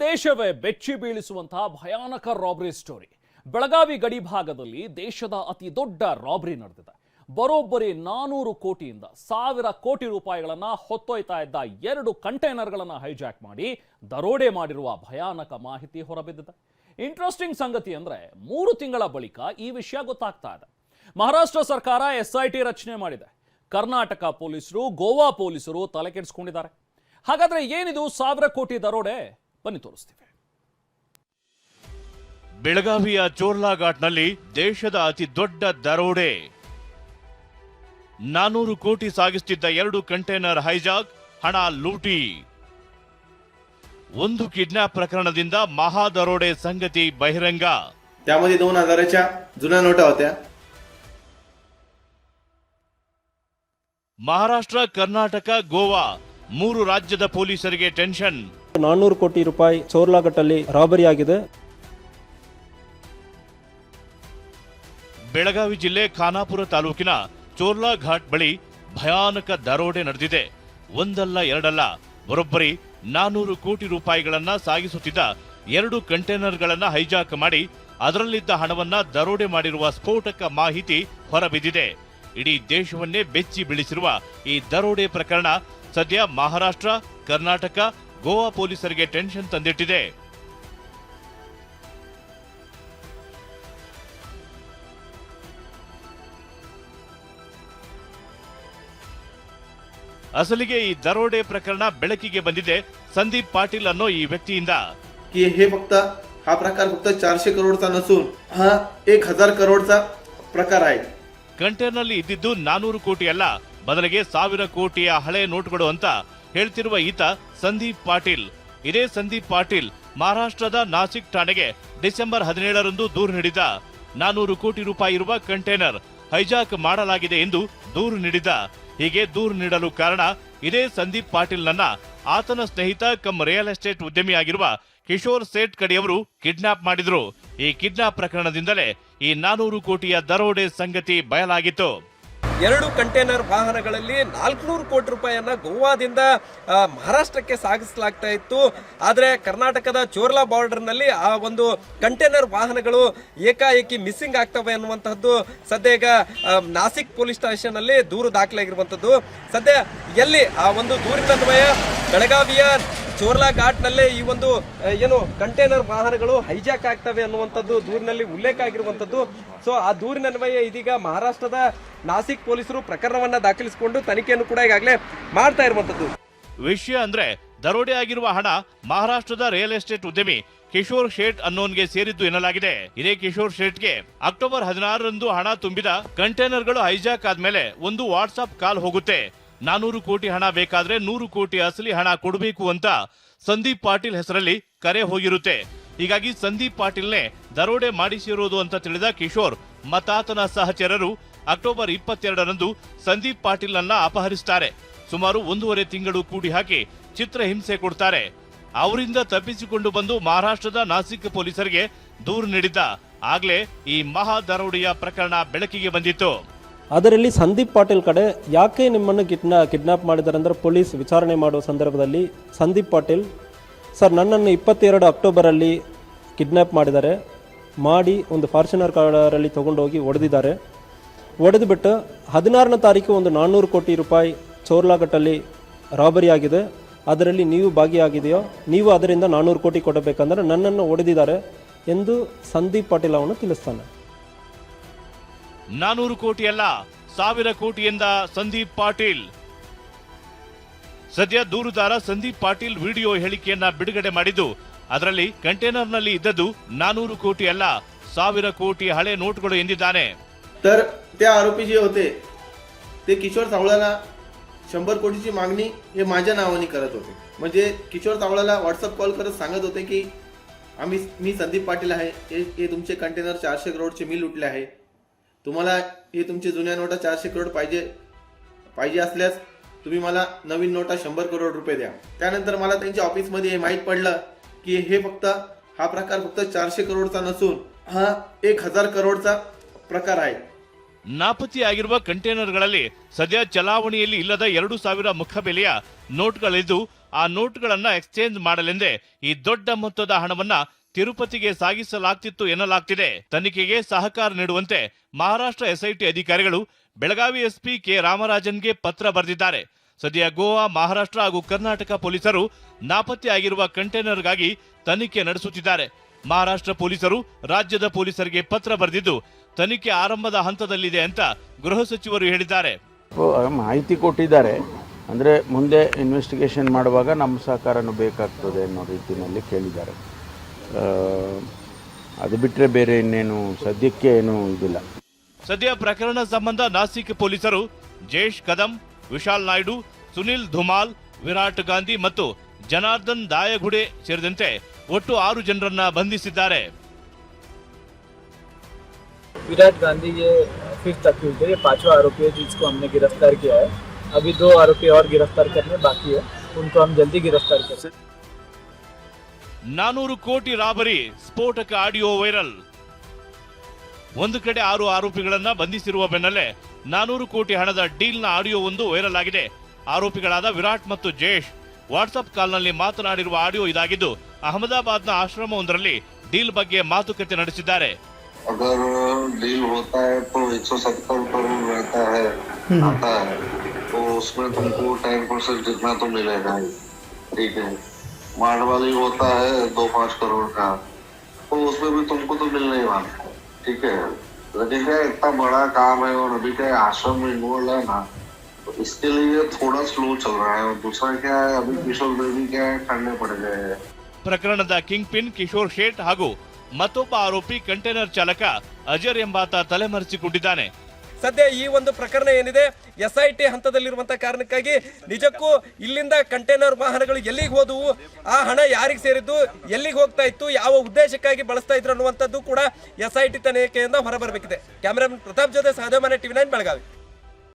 ದೇಶವೇ ಬೆಚ್ಚಿ ಬೀಳಿಸುವಂತಹ ಭಯಾನಕ ರಾಬರಿ ಸ್ಟೋರಿ. ಬೆಳಗಾವಿ ಗಡಿ ಭಾಗದಲ್ಲಿ ದೇಶದ ಅತಿ ದೊಡ್ಡ ರಾಬರಿ ನಡೆದಿದೆ. ಬರೋಬ್ಬರಿ ನಾನೂರು ಕೋಟಿಯಿಂದ ಸಾವಿರ ಕೋಟಿ ರೂಪಾಯಿಗಳನ್ನ ಹೊತ್ತೊಯ್ತಾ ಇದ್ದ ಎರಡು ಕಂಟೈನರ್ಗಳನ್ನು ಹೈಜಾಕ್ ಮಾಡಿ ದರೋಡೆ ಮಾಡಿರುವ ಭಯಾನಕ ಮಾಹಿತಿ ಹೊರಬಿದ್ದಿದೆ. ಇಂಟ್ರೆಸ್ಟಿಂಗ್ ಸಂಗತಿ ಅಂದ್ರೆ ಮೂರು ತಿಂಗಳ ಬಳಿಕ ಈ ವಿಷಯ ಗೊತ್ತಾಗ್ತಾ ಇದೆ. ಮಹಾರಾಷ್ಟ್ರ ಸರ್ಕಾರ ಎಸ್ಐಟಿ ರಚನೆ ಮಾಡಿದೆ. ಕರ್ನಾಟಕ ಪೊಲೀಸರು, ಗೋವಾ ಪೊಲೀಸರು ತಲೆ ಕೆಡಿಸ್ಕೊಂಡಿದ್ದಾರೆ. ಹಾಗಾದ್ರೆ ಏನಿದು ಸಾವಿರ ಕೋಟಿ ದರೋಡೆ? ಬನ್ನಿ ತೋರಿಸ್ತೀವಿ ಬೆಳಗಾವಿಯ ಚೋರ್ಲಾ ಘಾಟ್ನಲ್ಲಿ ದೇಶದ ಅತಿ ದೊಡ್ಡ ದರೋಡೆ ನಾನೂರು ಕೋಟಿ ಸಾಗಿಸುತ್ತಿದ್ದ ಎರಡು ಕಂಟೈನರ್ ಹೈಜಾಕ್ ಹಣ ಲೂಟಿ ಒಂದು ಕಿಡ್ನಾಪ್ ಪ್ರಕರಣದಿಂದ ಮಹಾ ದರೋಡೆ ಸಂಗತಿ ಬಹಿರಂಗ त्यामध्ये दोन हजाराच्या जुन्या नोटा होत्या ಮಹಾರಾಷ್ಟ್ರ ಕರ್ನಾಟಕ ಗೋವಾ ಮೂರು ರಾಜ್ಯದ ಪೊಲೀಸರಿಗೆ ಟೆನ್ಷನ್ ನಾನ್ನೂರು ಕೋಟಿ ರೂಪಾಯಿ ಚೋರ್ಲಾಘಟ್ಟಲ್ಲಿ ರಾಬರಿ ಆಗಿದೆ. ಬೆಳಗಾವಿ ಜಿಲ್ಲೆ ಖಾನಾಪುರ ತಾಲೂಕಿನ ಚೋರ್ಲಾ ಘಾಟ್ ಬಳಿ ಭಯಾನಕ ದರೋಡೆ ನಡೆದಿದೆ. ಒಂದಲ್ಲ, ಎರಡಲ್ಲ, ಬರೊಬ್ಬರಿ ನಾನೂರು ಕೋಟಿ ರೂಪಾಯಿಗಳನ್ನ ಸಾಗಿಸುತ್ತಿದ್ದ ಎರಡು ಕಂಟೈನರ್ಗಳನ್ನ ಹೈಜಾಕ್ ಮಾಡಿ ಅದರಲ್ಲಿದ್ದ ಹಣವನ್ನ ದರೋಡೆ ಮಾಡಿರುವ ಸ್ಫೋಟಕ ಮಾಹಿತಿ ಹೊರಬಿದ್ದಿದೆ. ಇಡೀ ದೇಶವನ್ನೇ ಬೆಚ್ಚಿ ಬೀಳಿಸಿರುವ ಈ ದರೋಡೆ ಪ್ರಕರಣ ಸದ್ಯ ಮಹಾರಾಷ್ಟ್ರ, ಕರ್ನಾಟಕ ಗೋವಾ ಪೊಲೀಸರಿಗೆ ಟೆನ್ಷನ್ ತಂದಿಟ್ಟಿದೆ ಅಸಲಿಗೆ ಈ ದರೋಡೆ ಪ್ರಕರಣ ಬೆಳಕಿಗೆ ಬಂದಿದೆ ಸಂದೀಪ್ ಪಾಟೀಲ್ ಅನ್ನೋ ಈ ವ್ಯಕ್ತಿಯಿಂದ की हे फक्त हा प्रकार फक्त चारशे करोडचा नसून हा एक हजार करोडचा प्रकार आहे ಕಂಟೈನರ್ನಲ್ಲಿ ಇದ್ದಿದ್ದು ನಾನೂರು ಕೋಟಿ ಅಲ್ಲ ಬದಲಿಗೆ ಸಾವಿರ ಕೋಟಿಯ ಹಳೆ ನೋಟುಗಳು ಅಂತ ಹೇಳ್ತಿರುವ ಈತ ಸಂದೀಪ್ ಪಾಟೀಲ್. ಇದೇ ಸಂದೀಪ್ ಪಾಟೀಲ್ ಮಹಾರಾಷ್ಟ್ರದ ನಾಸಿಕ್ ಠಾಣೆಗೆ ಡಿಸೆಂಬರ್ ಹದಿನೇಳರಂದು ದೂರು ನೀಡಿದ. ನಾನೂರು ಕೋಟಿ ರೂಪಾಯಿ ಇರುವ ಕಂಟೈನರ್ ಹೈಜಾಕ್ ಮಾಡಲಾಗಿದೆ ಎಂದು ದೂರು ನೀಡಿದ. ಹೀಗೆ ದೂರು ನೀಡಲು ಕಾರಣ ಇದೇ ಸಂದೀಪ್ ಪಾಟೀಲ್ನನ್ನ ಆತನ ಸ್ನೇಹಿತ ಕಮ್ ರಿಯಲ್ ಎಸ್ಟೇಟ್ ಉದ್ಯಮಿಯಾಗಿರುವ ಕಿಶೋರ್ ಸೇಠ್ ಕಡಿಯವರು ಕಿಡ್ನಾಪ್ ಮಾಡಿದ್ರು. ಈ ಕಿಡ್ನಾಪ್ ಪ್ರಕರಣದಿಂದಲೇ ಈ ನಾನೂರು ಕೋಟಿಯ ದರೋಡೆ ಸಂಗತಿ ಬಯಲಾಗಿತ್ತು. ಎರಡು ಕಂಟೈನರ್ ವಾಹನಗಳಲ್ಲಿ ನಾಲ್ಕುನೂರು ಕೋಟಿ ರೂಪಾಯಿಯನ್ನು ಗೋವಾದಿಂದ ಮಹಾರಾಷ್ಟ್ರಕ್ಕೆ ಸಾಗಿಸಲಾಗ್ತಾ ಇತ್ತು. ಆದರೆ ಕರ್ನಾಟಕದ ಚೋರ್ಲಾ ಬಾರ್ಡರ್ನಲ್ಲಿ ಆ ಒಂದು ಕಂಟೈನರ್ ವಾಹನಗಳು ಏಕಾಏಕಿ ಮಿಸ್ಸಿಂಗ್ ಆಗ್ತವೆ ಅನ್ನುವಂಥದ್ದು ಸದ್ಯ ಈಗ ನಾಸಿಕ್ ಪೊಲೀಸ್ ಸ್ಟೇಷನ್ ಅಲ್ಲಿ ದೂರು ದಾಖಲಾಗಿರುವಂತದ್ದು. ಸದ್ಯ ಎಲ್ಲಿ ಆ ಒಂದು ದೂರಿನನ್ವಯ ಬೆಳಗಾವಿಯ ಚೋರ್ಲಾ ಘಾಟ್ನಲ್ಲೇ ಈ ಒಂದು ಏನು ಕಂಟೈನರ್ ವಾಹನಗಳು ಹೈಜಾಕ್ ಆಗ್ತವೆ ಅನ್ನುವಂಥದ್ದು ದೂರಿನಲ್ಲಿ ಉಲ್ಲೇಖ ಆಗಿರುವಂಥದ್ದು. ಸೊ ಆ ದೂರಿನನ್ವಯ ಇದೀಗ ಮಹಾರಾಷ್ಟ್ರದ ನಾಸಿಕ್ ಪೊಲೀಸರು ಪ್ರಕರಣವನ್ನ ದಾಖಲಿಸಿಕೊಂಡು ತನಿಖೆಯನ್ನು ಕೂಡ ಈಗಾಗಲೇ ಮಾಡ್ತಾ ಇರುವಂಥದ್ದು. ವಿಷಯ ಅಂದ್ರೆ ದರೋಡೆ ಆಗಿರುವ ಹಣ ಮಹಾರಾಷ್ಟ್ರದ ರಿಯಲ್ ಎಸ್ಟೇಟ್ ಉದ್ಯಮಿ ಕಿಶೋರ್ ಶೇಟ್ ಅನ್ನೋನ್ಗೆ ಸೇರಿದ್ದು ಎನ್ನಲಾಗಿದೆ. ಇದೇ ಕಿಶೋರ್ ಶೇಟ್ಗೆ ಅಕ್ಟೋಬರ್ ಹದಿನಾರರಂದು ಹಣ ತುಂಬಿದ ಕಂಟೈನರ್ಗಳು ಹೈಜಾಕ್ ಆದ್ಮೇಲೆ ಒಂದು ವಾಟ್ಸ್ಆಪ್ ಕಾಲ್ ಹೋಗುತ್ತೆ. ನಾನೂರು ಕೋಟಿ ಹಣ ಬೇಕಾದ್ರೆ ನೂರು ಕೋಟಿ ಅಸಲಿ ಹಣ ಕೊಡಬೇಕು ಅಂತ ಸಂದೀಪ್ ಪಾಟೀಲ್ ಹೆಸರಲ್ಲಿ ಕರೆ ಹೋಗಿರುತ್ತೆ. ಹೀಗಾಗಿ ಸಂದೀಪ್ ಪಾಟೀಲ್ನೇ ದರೋಡೆ ಮಾಡಿಸಿರೋದು ಅಂತ ತಿಳಿದ ಕಿಶೋರ್ ಮತಾತನ ಸಹಚರರು ಅಕ್ಟೋಬರ್ ಇಪ್ಪತ್ತೆರಡರಂದು ಸಂದೀಪ್ ಪಾಟೀಲ್ ಅನ್ನ ಅಪಹರಿಸ್ತಾರೆ. ಸುಮಾರು ಒಂದೂವರೆ ತಿಂಗಳು ಕೂಡಿ ಹಾಕಿ ಚಿತ್ರಹಿಂಸೆ ಕೊಡ್ತಾರೆ. ಅವರಿಂದ ತಪ್ಪಿಸಿಕೊಂಡು ಬಂದು ಮಹಾರಾಷ್ಟ್ರದ ನಾಸಿಕ್ ಪೊಲೀಸರಿಗೆ ದೂರು ನೀಡಿದ್ದ. ಆಗ್ಲೇ ಈ ಮಹಾ ದರೋಡೆಯ ಪ್ರಕರಣ ಬೆಳಕಿಗೆ ಬಂದಿತ್ತು. ಅದರಲ್ಲಿ ಸಂದೀಪ್ ಪಾಟೀಲ್ ಕಡೆ ಯಾಕೆ ನಿಮ್ಮನ್ನು ಕಿಡ್ನಾ, ಕಿಡ್ನಾಪ್ ಮಾಡಿದ್ದಾರೆ ಅಂದರೆ ಪೊಲೀಸ್ ವಿಚಾರಣೆ ಮಾಡುವ ಸಂದರ್ಭದಲ್ಲಿ ಸಂದೀಪ್ ಪಾಟೀಲ್, ಸರ್, ನನ್ನನ್ನು ಇಪ್ಪತ್ತೆರಡು ಅಕ್ಟೋಬರಲ್ಲಿ ಕಿಡ್ನಾಪ್ ಮಾಡಿದ್ದಾರೆ. ಮಾಡಿ ಒಂದು ಫಾರ್ಚುನರ್ ಕಾರಲ್ಲಿ ತೊಗೊಂಡೋಗಿ ಒಡೆದಿದ್ದಾರೆ. ಒಡೆದುಬಿಟ್ಟು ಹದಿನಾರನೇ ತಾರೀಕು ಒಂದು ನಾನ್ನೂರು ಕೋಟಿ ರೂಪಾಯಿ ಚೋರ್ಲಾಘಟ್ಟಲ್ಲಿ ರಾಬರಿ ಆಗಿದೆ. ಅದರಲ್ಲಿ ನೀವು ಭಾಗಿಯಾಗಿದೆಯೋ, ನೀವು ಅದರಿಂದ ನಾನ್ನೂರು ಕೋಟಿ ಕೊಡಬೇಕಂದ್ರೆ ನನ್ನನ್ನು ಒಡೆದಿದ್ದಾರೆ ಎಂದು ಸಂದೀಪ್ ಪಾಟೀಲ್ ಅವನು ತಿಳಿಸ್ತಾನೆ. ನಾನೂರು ಕೋಟಿ ಅಲ್ಲ ಸಾವಿರ ಕೋಟಿಯಿಂದ ಸಂದೀಪ್ ಪಾಟೀಲ್ ಸದ್ಯ ದೂರುದಾರ ಸಂದೀಪ್ ಪಾಟೀಲ್ ವಿಡಿಯೋ ಹೇಳಿಕೆಯನ್ನ ಬಿಡುಗಡೆ ಮಾಡಿದ್ದು ಅದರಲ್ಲಿ ಕಂಟೈನರ್ನಲ್ಲಿ ಇದ್ದದ್ದು ನಾನೂರು ಕೋಟಿ ಅಲ್ಲ ಸಾವಿರ ಕೋಟಿ ಹಳೆ ನೋಟುಗಳು ಎಂದಿದ್ದಾನೆ तर त्या आरोपी जे होते ते किशोर सावळाला शंभर कोटीची मागणी हे माझ्या नावाने करत होते म्हणजे किशोर सावळाला व्हॉट्सअप कॉल करत सांगत होते की आम्ही मी संदीप पाटील आहे हे हे तुमचे कंटेनर चारशे करोडचे मी लुटले आहे तुम्हाला हे तुमचे जुन्या नोटा चारशे करोड पाहिजे पाहिजे असल्यास तुम्ही मला नवीन नोटा शंभर करोड रुपये द्या त्यानंतर मला त्यांच्या ऑफिसमध्ये हे माहीत पडलं की हे फक्त हा प्रकार फक्त चारशे करोडचा नसून हा एक हजार करोडचा प्रकार आहे ನಾಪತ್ತೆಯಾಗಿರುವ ಕಂಟೈನರ್ಗಳಲ್ಲಿ ಸದ್ಯ ಚಲಾವಣೆಯಲ್ಲಿ ಇಲ್ಲದ ಎರಡು ಸಾವಿರ ಮುಖಬೆಲೆಯ ನೋಟ್ಗಳಿದ್ದು ಆ ನೋಟ್ಗಳನ್ನ ಎಕ್ಸ್ಚೇಂಜ್ ಮಾಡಲೆಂದೇ ಈ ದೊಡ್ಡ ಮೊತ್ತದ ಹಣವನ್ನ ತಿರುಪತಿಗೆ ಸಾಗಿಸಲಾಗ್ತಿತ್ತು ಎನ್ನಲಾಗ್ತಿದೆ. ತನಿಖೆಗೆ ಸಹಕಾರ ನೀಡುವಂತೆ ಮಹಾರಾಷ್ಟ್ರ ಎಸ್ಐಟಿ ಅಧಿಕಾರಿಗಳು ಬೆಳಗಾವಿ ಎಸ್ಪಿ ಕೆ ರಾಮರಾಜನ್ಗೆ ಪತ್ರ ಬರೆದಿದ್ದಾರೆ. ಸದ್ಯ ಗೋವಾ, ಮಹಾರಾಷ್ಟ್ರ ಹಾಗೂ ಕರ್ನಾಟಕ ಪೊಲೀಸರು ನಾಪತ್ತೆಯಾಗಿರುವ ಕಂಟೈನರ್ಗಾಗಿ ತನಿಖೆ ನಡೆಸುತ್ತಿದ್ದಾರೆ. ಮಹಾರಾಷ್ಟ್ರ ಪೊಲೀಸರು ರಾಜ್ಯದ ಪೊಲೀಸರಿಗೆ ಪತ್ರ ಬರೆದಿದ್ದು, ತನಿಖೆ ಆರಂಭದ ಹಂತದಲ್ಲಿದೆ ಅಂತ ಗೃಹ ಸಚಿವರು ಹೇಳಿದ್ದಾರೆ. ಮಾಹಿತಿ ಕೊಟ್ಟಿದ್ದಾರೆ. ಅಂದರೆ ಮುಂದೆ ಇನ್ವೆಸ್ಟಿಗೇಷನ್ ಮಾಡುವಾಗ ನಮ್ಮ ಸಹಕಾರನೂ ಬೇಕಾಗ್ತದೆ ಅನ್ನೋ ರೀತಿಯಲ್ಲಿ ಕೇಳಿದ್ದಾರೆ. ಅದು ಬಿಟ್ಟರೆ ಬೇರೆ ಇನ್ನೇನು ಸದ್ಯಕ್ಕೆ ಏನೂ ಇದಿಲ್ಲ ಸದ್ಯ ಪ್ರಕರಣ ಸಂಬಂಧ ನಾಸಿಕ್ ಪೊಲೀಸರು ಜೇಶ್ ಕದಂ ವಿಶಾಲ್ ನಾಯ್ಡು ಸುನಿಲ್ ಧುಮಾಲ್ ವಿರಾಟ್ ಗಾಂಧಿ ಮತ್ತು ಜನಾರ್ದನ್ ದಾಯಗುಡೆ ಸೇರಿದಂತೆ ಒಟ್ಟು ಆರು ಜನರನ್ನ ಬಂಧಿಸಿದ್ದಾರೆ विराट गांधी ये फिफ्थ अक्यूज है ये पांचवा आरोपी है जिसको हमने गिरफ्तार किया है अभी दो आरोपी और गिरफ्तार करने बाकी है उनको हम जल्दी गिरफ्तार करें ನಾನೂರು ಕೋಟಿ ರಾಬರಿ ಸ್ಫೋಟಕ ಆಡಿಯೋ ವೈರಲ್ ಒಂದು ಕಡೆ ಆರು ಆರೋಪಿಗಳನ್ನ ಬಂಧಿಸಿರುವ ಬೆನ್ನಲ್ಲೇ ನಾನೂರು ಕೋಟಿ ಹಣದ ಡೀಲ್ನ ಆಡಿಯೋ ಒಂದು ವೈರಲ್ ಆಗಿದೆ ಆರೋಪಿಗಳಾದ ವಿರಾಟ್ ಮತ್ತು ಜಯೇಶ್ ವಾಟ್ಸ್ಆಪ್ ಕಾಲ್ನಲ್ಲಿ ಮಾತನಾಡಿರುವ ಆಡಿಯೋ ಇದಾಗಿದ್ದು ಅಹಮದಾಬಾದ್ನ ಆಶ್ರಮವೊಂದರಲ್ಲಿ ಡೀಲ್ ಬಗ್ಗೆ ಮಾತುಕತೆ ನಡೆಸಿದ್ದಾರೆ अगर डील होता है तो 170 करोड़ रहता है आता है तो उसमें तुमको टेन परसेंट जितना तो मिलेगा ही ठीक है मांडवाली होता है दो पाँच करोड़ का तो उसमें भी तुमको तो मिलने ही वाला है ठीक है लेकिन क्या इतना बड़ा काम है और अभी क्या है, आश्रम में इन्वॉल्व है ना तो इसके लिए थोड़ा स्लो चल रहा है और दूसरा क्या है अभी किशोर देवी क्या है ठंडे पड़ गए हैं ಪ್ರಕರಣದ ಕಿಂಗ್ ಪಿನ್ ಕಿಶೋರ್ ಶೇಟ್ ಹಾಗೂ ಮತ್ತೊಬ್ಬ ಆರೋಪಿ ಕಂಟೈನರ್ ಚಾಲಕ ಅಜರ್ ಎಂಬಾತ ತಲೆಮರೆಸಿಕೊಂಡಿದ್ದಾನೆ ಸದ್ಯ ಈ ಒಂದು ಪ್ರಕರಣ ಏನಿದೆ? ಎಸ್ ಐ ಟಿ ಹಂತದಲ್ಲಿರುವಂತಹ ಕಾರಣಕ್ಕಾಗಿ ನಿಜಕ್ಕೂ ಇಲ್ಲಿಂದ ಕಂಟೈನರ್ ವಾಹನಗಳು ಎಲ್ಲಿಗೆ ಹೋದವು? ಆ ಹಣ ಯಾರಿಗೆ ಸೇರಿದ್ದು? ಎಲ್ಲಿಗೆ ಹೋಗ್ತಾ ಇತ್ತು? ಯಾವ ಉದ್ದೇಶಕ್ಕಾಗಿ ಬಳಸ್ತಾ ಇದ್ರು ಅನ್ನುವಂಥದ್ದು ಕೂಡ ಎಸ್ ಐ ಟಿ ತನಿಖೆಯಿಂದ ಹೊರಬರಬೇಕಿದೆ. ಕ್ಯಾಮರಾಮನ್ ಪ್ರತಾಪ್ ಜೊತೆ ಸಹದೇವಮನೆ ಟಿವಿ ನೈನ್ ಬೆಳಗಾವಿ.